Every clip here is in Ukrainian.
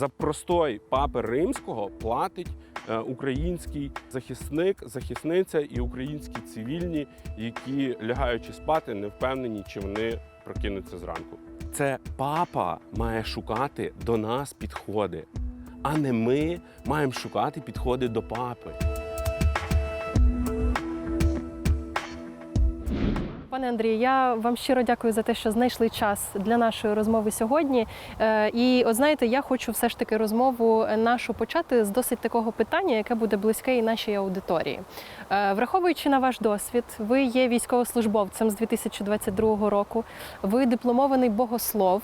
За простой папи римського платить е, український захисник, захисниця і українські цивільні, які лягаючи спати, не впевнені, чи вони прокинуться зранку. Це папа має шукати до нас підходи, а не ми маємо шукати підходи до папи. Пане Андрію, я вам щиро дякую за те, що знайшли час для нашої розмови сьогодні. Е, І от знаєте, я хочу все ж таки розмову нашу почати з досить такого питання, яке буде близьке і нашій аудиторії. Е, Враховуючи на ваш досвід, ви є військовослужбовцем з 2022 року, ви дипломований богослов.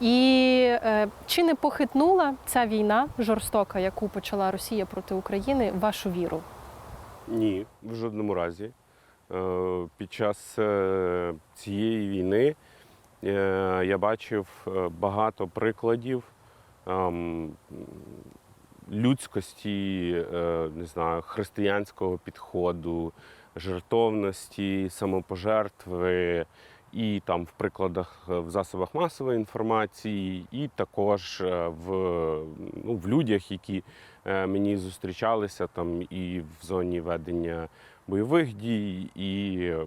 І е, чи не похитнула ця війна жорстока, яку почала Росія проти України, вашу віру? Ні, в жодному разі. Е, Під час е, цієї війни е, я бачив багато прикладів ем, людськості, не знаю, християнського підходу, жертовності, самопожертви. І там в прикладах в засобах масової інформації, і також в, ну, в людях, які мені зустрічалися там і в зоні ведення бойових дій, і е,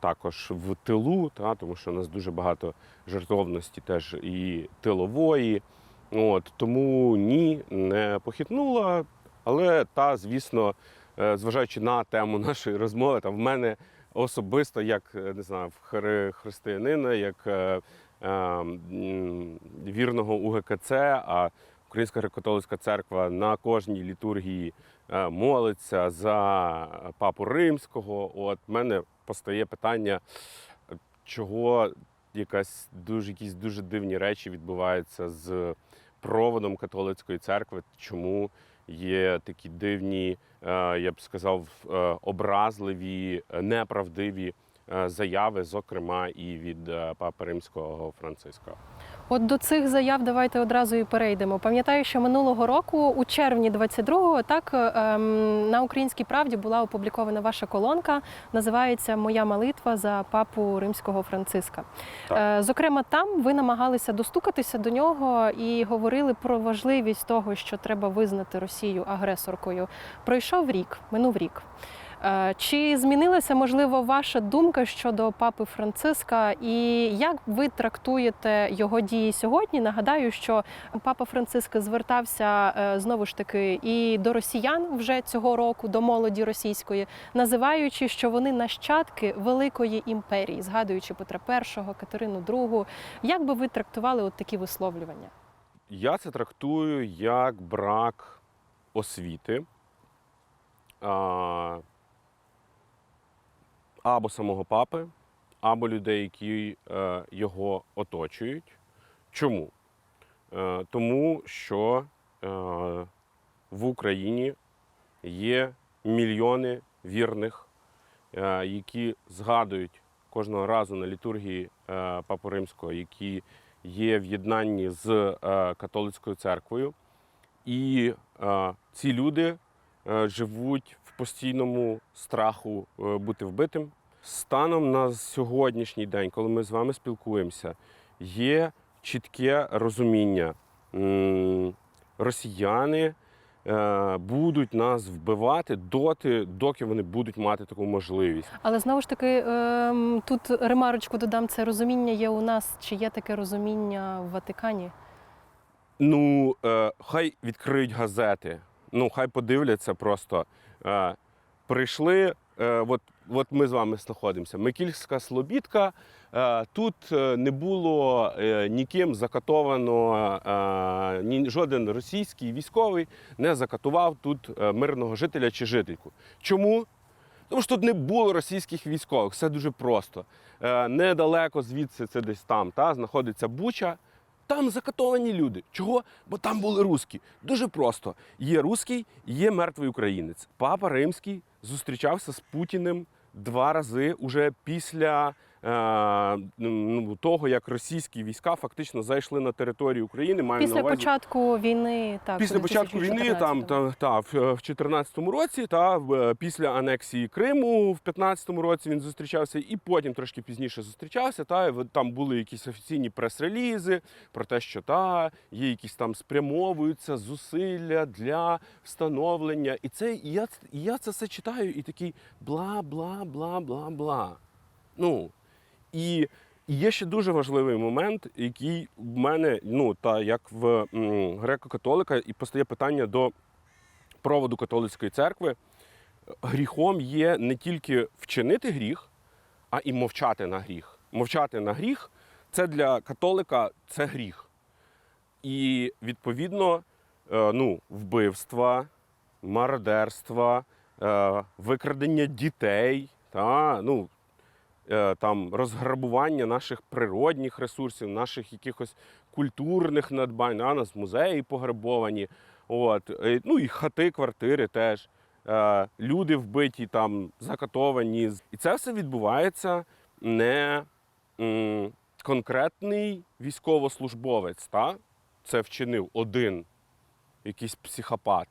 також в тилу, та, тому що у нас дуже багато жертовності теж і тилової. От, тому ні, не похитнула. Але та, звісно, е, зважаючи на тему нашої розмови, там в мене особисто, як е, не знаю, хри- християнина, як е, е, вірного УГКЦ, а Українська греко-католицька церква на кожній літургії молиться за папу римського. От в мене постає питання, е, чого якась дуже якісь дуже дивні речі відбуваються з проводом католицької церкви, чому є такі дивні, е, я б сказав, е, образливі, е, неправдиві е, заяви, зокрема і від е, папи римського Франциска. От до цих заяв давайте одразу і перейдемо. Пам'ятаю, що минулого року, у червні 22-го, так ем, на українській правді була опублікована ваша колонка. Називається Моя молитва за папу римського Франциска. Так. Е, зокрема, там ви намагалися достукатися до нього і говорили про важливість того, що треба визнати Росію агресоркою. Пройшов рік, минув рік. Е, Чи змінилася можливо ваша думка щодо папи Франциска, і як ви трактуєте його дії сьогодні? Нагадаю, що папа Франциск звертався е, знову ж таки і до росіян вже цього року, до молоді російської, називаючи, що вони нащадки великої імперії, згадуючи Петра І, Катерину II. Як би ви трактували от такі висловлювання? Я це трактую як брак освіти або самого папи, або людей, які е, його оточують. Чому? Е, тому що е, в Україні є мільйони вірних, які згадують кожного разу на літургії Папи Римського, які є в єднанні з католицькою церквою. І ці люди живуть в постійному страху бути вбитим. Станом на сьогоднішній день, коли ми з вами спілкуємося, є чітке розуміння. Росіяни е, будуть нас вбивати доти, доки вони будуть мати таку можливість. Але знову ж таки, ем, тут ремарочку додам, це розуміння є у нас, чи є таке розуміння в Ватикані? Ну, е, хай відкриють газети. Ну, хай подивляться просто. Е, прийшли, от, от ми з вами знаходимося. Микільська Слобідка. Е, тут е, не було е, ніким закатовано, ні, жоден російський військовий не закатував тут мирного жителя чи жительку. Чому? Тому що тут не було російських військових, все дуже просто. Недалеко звідси, це десь там, та, знаходиться Буча. Там закатовані люди. Чого? Бо там були русські. Дуже просто. Є русський, є мертвий українець. Папа Римський зустрічався з Путіним два рази уже після ну, того, як російські війська фактично зайшли на територію України. Маю Після на увазі, початку війни, так Після початку війни, там та, та в 2014 році, та е, після анексії Криму в 2015 році він зустрічався, і потім трошки пізніше зустрічався. Та там були якісь офіційні прес-релізи про те, що та є якісь там спрямовуються зусилля для встановлення. І це і я, і я це все читаю, і такий бла, бла, бла, бла, бла. Ну і є ще дуже важливий момент, який в мене, ну та як в греко-католика, і постає питання до проводу католицької церкви. Гріхом є не тільки вчинити гріх, а і мовчати на гріх. Мовчати на гріх це для католика це гріх. І відповідно, е, ну, вбивства, мародерства, е, викрадення дітей, та, ну, там, розграбування наших природних ресурсів, наших якихось культурних надбань, а нас музеї пограбовані. От, е, ну і хати, квартири теж. Е, Люди вбиті, там, закатовані. І це все відбувається не конкретний військовослужбовець, та? це вчинив один якийсь психопат.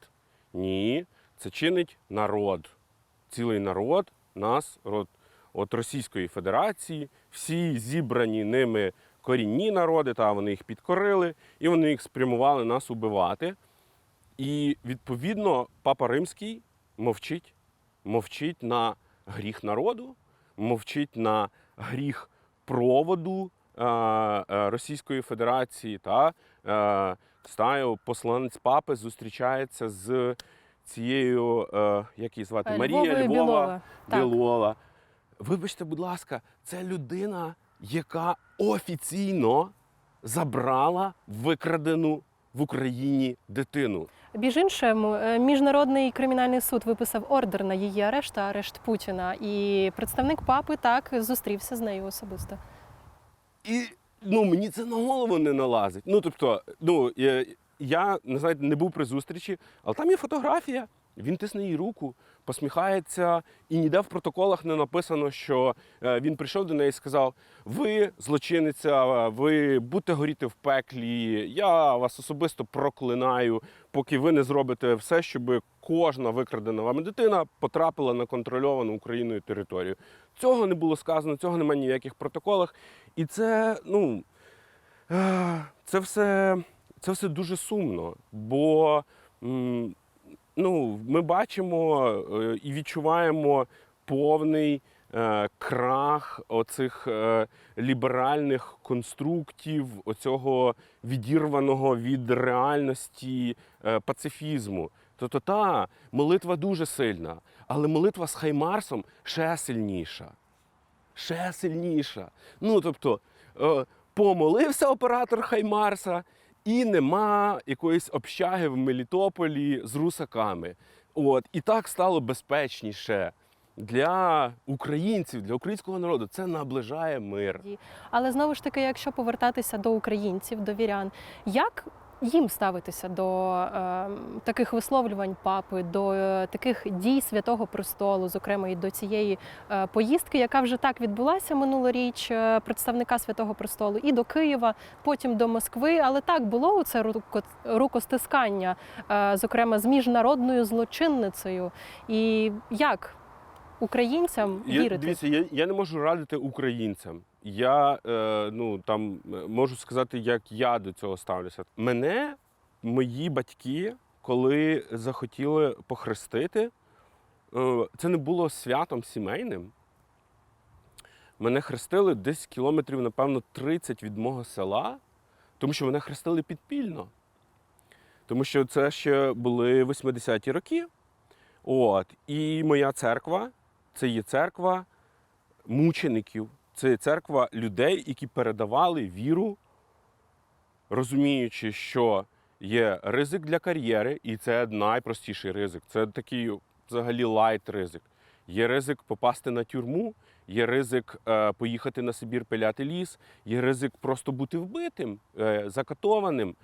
Ні, це чинить народ. Цілий народ нас, от, Російської Федерації, всі зібрані ними корінні народи, та вони їх підкорили, і вони їх спрямували нас убивати. І відповідно Папа Римський мовчить, мовчить на гріх народу, мовчить на гріх проводу е, е, Російської Федерації. Та е, знаю, посланець папи зустрічається з цією, е, як її звати, Е, Марія Львова. Білова. Білова. Вибачте, будь ласка, це людина, яка офіційно забрала викрадену в Україні дитину. Між іншим, е, міжнародний кримінальний суд виписав ордер на її арешт та арешт Путіна. І представник папи так зустрівся з нею особисто. І ну, мені це на голову не налазить. Ну, тобто, ну, я, я не знаю, не був при зустрічі, але там є фотографія. Він тисне їй руку, посміхається, і ніде в протоколах не написано, що е, він прийшов до неї і сказав: Ви злочинниця, ви будете горіти в пеклі. Я вас особисто проклинаю, поки ви не зробите все, щоб кожна викрадена вами дитина потрапила на контрольовану Україною територію. Цього не було сказано, цього немає ні в протоколах. І це, ну, е, це все, це все дуже сумно, бо ну, ми бачимо е, і відчуваємо повний е, крах оцих е, ліберальних конструктів, оцього відірваного від реальності пацифізму. Тобто та молитва дуже сильна, але молитва з Хаймарсом ще сильніша. Ще сильніша. Ну, тобто, помолився оператор Хаймарса, і нема якоїсь общаги в Мелітополі з русаками. От, і так стало безпечніше для українців, для українського народу. Це наближає мир. Але знову ж таки, якщо повертатися до українців, до вірян, як їм ставитися до е, таких висловлювань папи, до е, таких дій святого престолу, зокрема і до цієї е, поїздки, яка вже так відбулася минулоріч, е, представника святого престолу, і до Києва, потім до Москви. Але так було це рукостискання, е, зокрема з міжнародною злочинницею. І як українцям Я, вірити? дивіться, я, я не можу радити українцям. Я е, ну, там, е, можу сказати, як я до цього ставлюся. Мене мої батьки, коли захотіли похрестити, е, це не було святом сімейним. Мене хрестили десь кілометрів, напевно, 30 від мого села, тому що мене хрестили підпільно. Тому що це ще були 80-ті роки. От. І моя церква це є церква мучеників, це церква людей, які передавали віру, розуміючи, що є ризик для кар'єри, і це найпростіший ризик. Це такий взагалі лайт ризик. Є ризик попасти на тюрму, є ризик е, поїхати на Сибір пиляти ліс, є ризик просто бути вбитим, е, закатованим.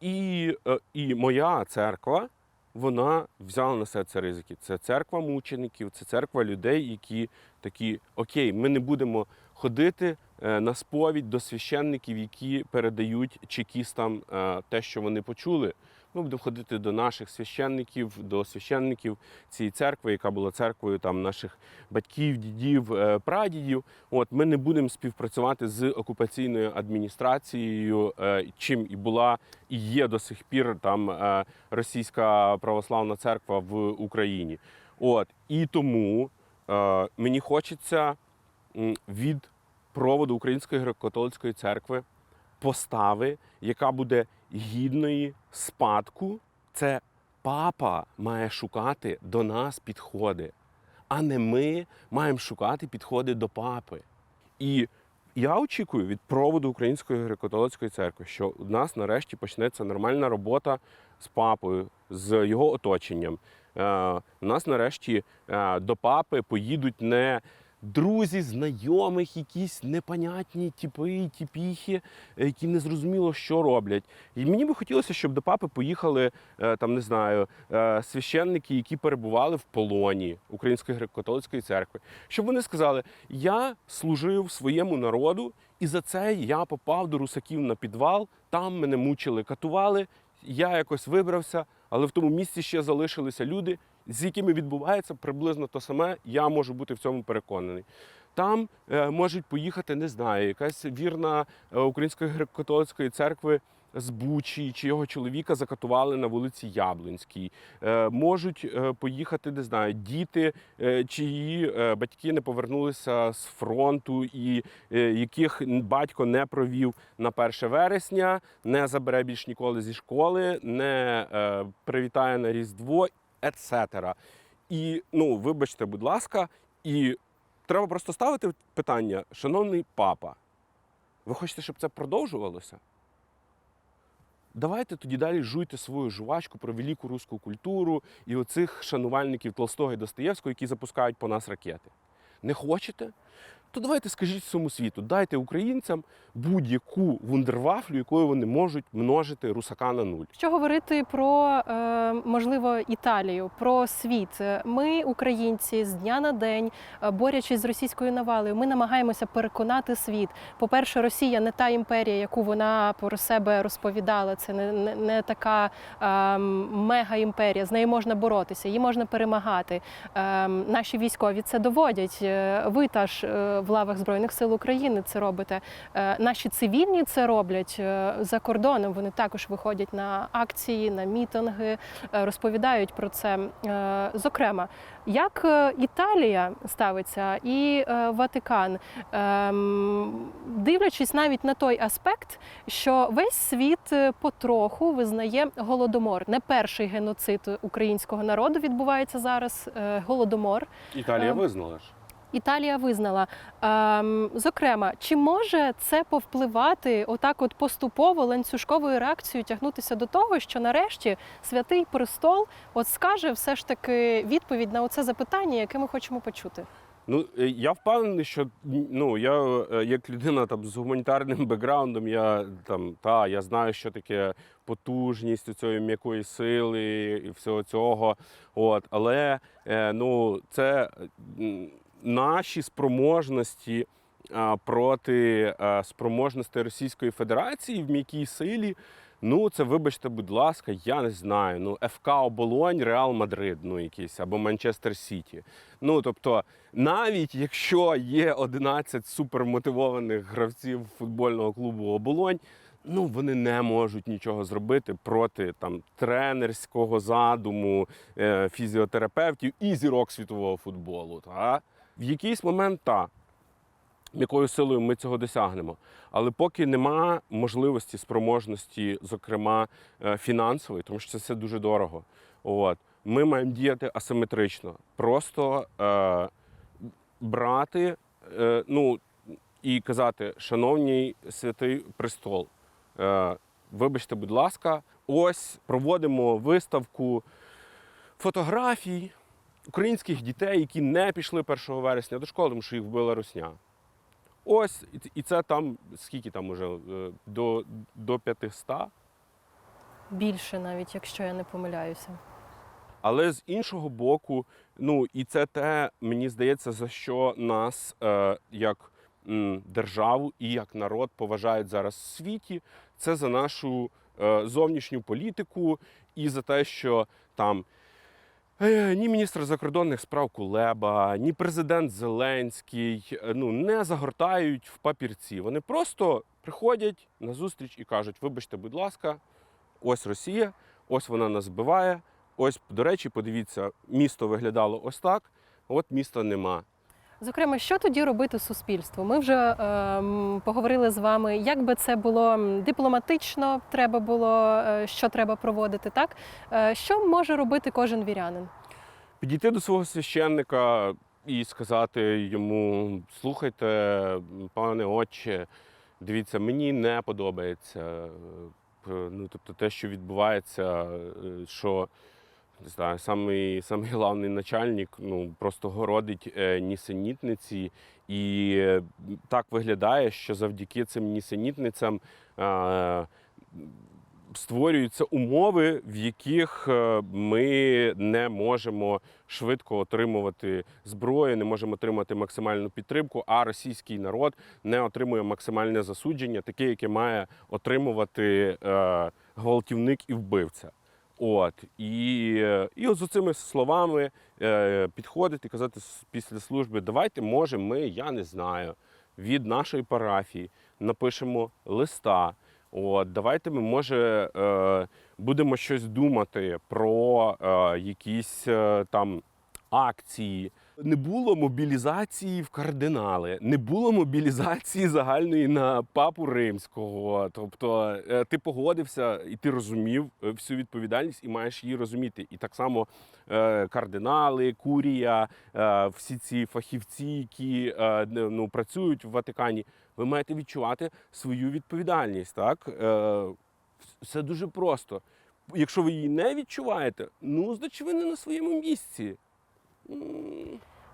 І, е, і моя церква, вона взяла на себе ці ризики. Це церква мучеників, це церква людей, які такі: окей, ми не будемо ходити е, на сповідь до священників, які передають чекістам е, те, що вони почули. Ми будемо ходити до наших священників, до священників цієї церкви, яка була церквою там наших батьків, дідів, е, прадідів. От ми не будемо співпрацювати з окупаційною адміністрацією, е, чим і була і є до сих пір там е, російська православна церква в Україні. От і тому мені хочеться від проводу Української греко-католицької церкви постави, яка буде гідної спадку. Це папа має шукати до нас підходи, а не ми маємо шукати підходи до папи. І я очікую від проводу Української греко-католицької церкви, що у нас нарешті почнеться нормальна робота з папою, з його оточенням. Е, у нас нарешті е, до папи поїдуть не друзі, знайомих, якісь непонятні тіпи і тіпіхи, е, які не зрозуміло, що роблять. І мені би хотілося, щоб до папи поїхали е, там, не знаю, е, священники, які перебували в полоні Української греко-католицької церкви, щоб вони сказали: я служив своєму народу, і за це я попав до русаків на підвал, там мене мучили, катували. Я якось вибрався, але в тому місці ще залишилися люди, з якими відбувається приблизно те саме. Я можу бути в цьому переконаний. Там е, можуть поїхати, не знаю, якась вірна е, Української греко-католицької церкви з Бучі, чи його чоловіка закатували на вулиці Яблунській. Е, можуть е, поїхати, не знаю, діти, е, чиї батьки не повернулися з фронту, і яких батько не провів на 1 вересня, не забере більш ніколи зі школи, не привітає на Різдво, etc. І ну, вибачте, будь ласка, і треба просто ставити питання, шановний папа, ви хочете, щоб це продовжувалося? Давайте тоді далі жуйте свою жувачку про велику руську культуру і оцих шанувальників Толстого і Достоєвського, які запускають по нас ракети. Не хочете? То давайте скажіть всьому світу, дайте українцям будь-яку вундервафлю, якою вони можуть множити русака на нуль. Що говорити про е, можливо Італію, про світ? Ми, українці, з дня на день, е, борючись з російською навалою, ми намагаємося переконати світ. По-перше, Росія не та імперія, яку вона про себе розповідала. Це не, не, не така е, мега імперія. З нею можна боротися, її можна перемагати. Наші військові це доводять. Ви теж е, в лавах збройних сил України це робите. Е, Наші цивільні це роблять е, за кордоном. Вони також виходять на акції, на мітинги, е, розповідають про це. Зокрема, як Італія ставиться і Ватикан, Ем, дивлячись навіть на той аспект, що весь світ потроху визнає голодомор. Не перший геноцид українського народу відбувається зараз. Голодомор. Італія Ем, визнала ж. Італія визнала. Ем, зокрема, чи може це повпливати отак, от поступово ланцюжковою реакцією тягнутися до того, що нарешті святий престол от скаже все ж таки відповідь на оце запитання, яке ми хочемо почути? Ну, е, я впевнений, що ну, я е, як людина там, з гуманітарним бекграундом, я там, та, я знаю, що таке потужність цієї м'якої сили і всього цього. От, але е, ну, це наші спроможності проти спроможності Російської Федерації в м'якій силі. Ну, це, вибачте, будь ласка, я не знаю. Ну, ФК Оболонь, Реал Мадрид, ну якийсь, або Манчестер Сіті. Ну, тобто, навіть якщо є 11 супермотивованих гравців футбольного клубу Оболонь, ну вони не можуть нічого зробити проти там тренерського задуму, е, фізіотерапевтів і зірок світового футболу. Та? В якийсь момент та. Якою силою ми цього досягнемо. Але поки нема можливості, спроможності, зокрема е, фінансової, тому що це все дуже дорого. От, ми маємо діяти асиметрично. Просто е, брати е, ну, і казати, шановний святий престол, е, вибачте, будь ласка, ось проводимо виставку фотографій українських дітей, які не пішли 1 вересня до школи, тому що їх вбила русня. Ось, і- це там, скільки там уже, е, до, до 500. Більше навіть, якщо я не помиляюся. Але з іншого боку, ну і це те, мені здається, за що нас, е, як м, державу і як народ поважають зараз в світі, це за нашу е, зовнішню політику і за те, що там. Е, Ні міністр закордонних справ Кулеба, ні президент Зеленський е, ну, не загортають в папірці. Вони просто приходять на зустріч і кажуть: вибачте, будь ласка, ось Росія, ось вона нас збиває. Ось, до речі, подивіться, місто виглядало ось так, от міста нема. Зокрема, що тоді робити суспільству? Ми вже ем, поговорили з вами, як би це було дипломатично, треба було, е, що треба проводити, так? Е, що може робити кожен вірянин? Підійти до свого священника і сказати йому: слухайте, пане отче, дивіться, мені не подобається. е, Ну, тобто те, що відбувається, е, що не знаю, самий, самий главний начальник ну, просто городить е, нісенітниці, і е, так виглядає, що завдяки цим нісенітницям е, створюються умови, в яких е, ми не можемо швидко отримувати зброю, не можемо отримати максимальну підтримку, а російський народ не отримує максимальне засудження, таке, яке має отримувати е, гвалтівник і вбивця. От і, е, і от з цими словами е, підходити казати після служби, давайте, може, ми, я не знаю, від нашої парафії напишемо листа. От, давайте ми, може, е, будемо щось думати про якісь там акції. Не було мобілізації в кардинали, не було мобілізації загальної на папу римського. Тобто е, ти погодився і ти розумів е, всю відповідальність і маєш її розуміти. І так само е, кардинали, курія, всі ці фахівці, які ну, працюють в Ватикані, ви маєте відчувати свою відповідальність. Так? Все дуже просто. Якщо ви її не відчуваєте, ну значить ви не на своєму місці.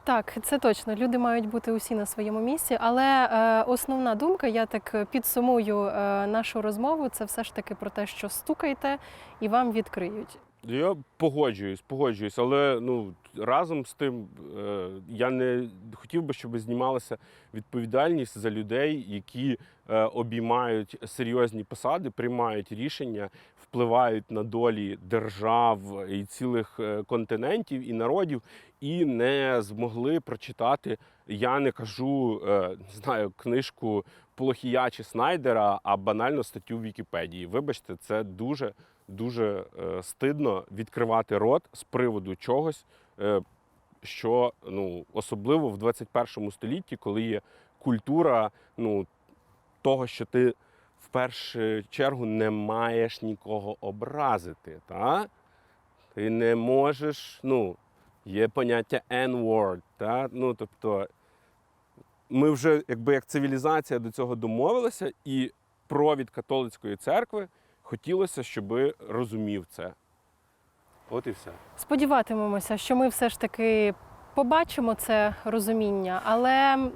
Так, це точно. Люди мають бути усі на своєму місці. Але е, основна думка, я так підсумую е, нашу розмову, це все ж таки про те, що стукайте і вам відкриють. Я погоджуюсь, погоджуюсь, але ну разом з тим е, я не хотів би, щоб знімалася відповідальність за людей, які е, обіймають серйозні посади, приймають рішення, впливають на долі держав і цілих е, континентів і народів, і не змогли прочитати. Я не кажу, е, не знаю, книжку Полохія чи Снайдера, а банально статтю в Вікіпедії. Вибачте, це дуже дуже е, стидно відкривати рот з приводу чогось, е, що ну, особливо в 21 столітті, коли є культура ну, того, що ти в першу чергу не маєш нікого образити. Та? Ти не можеш, ну, є поняття N-word. Ну, тобто, ми вже, якби як цивілізація до цього домовилися, і провід католицької церкви хотілося, щоб розумів це. От і все. Сподіватимемося, що ми все ж таки побачимо це розуміння, але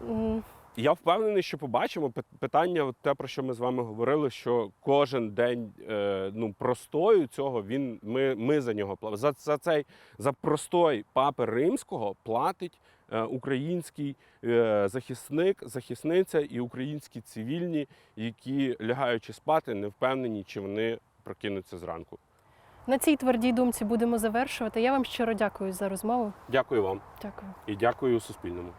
Я впевнений, що побачимо Пит- питання, от те, про що ми з вами говорили, що кожен день е, ну, простою цього він ми, ми за нього. За, за цей за простой папи римського платить е, український е, захисник, захисниця і українські цивільні, які лягаючи спати, не впевнені, чи вони прокинуться зранку. на цій твердій думці будемо завершувати. Я вам щиро дякую за розмову. Дякую вам Дякую. і дякую Суспільному.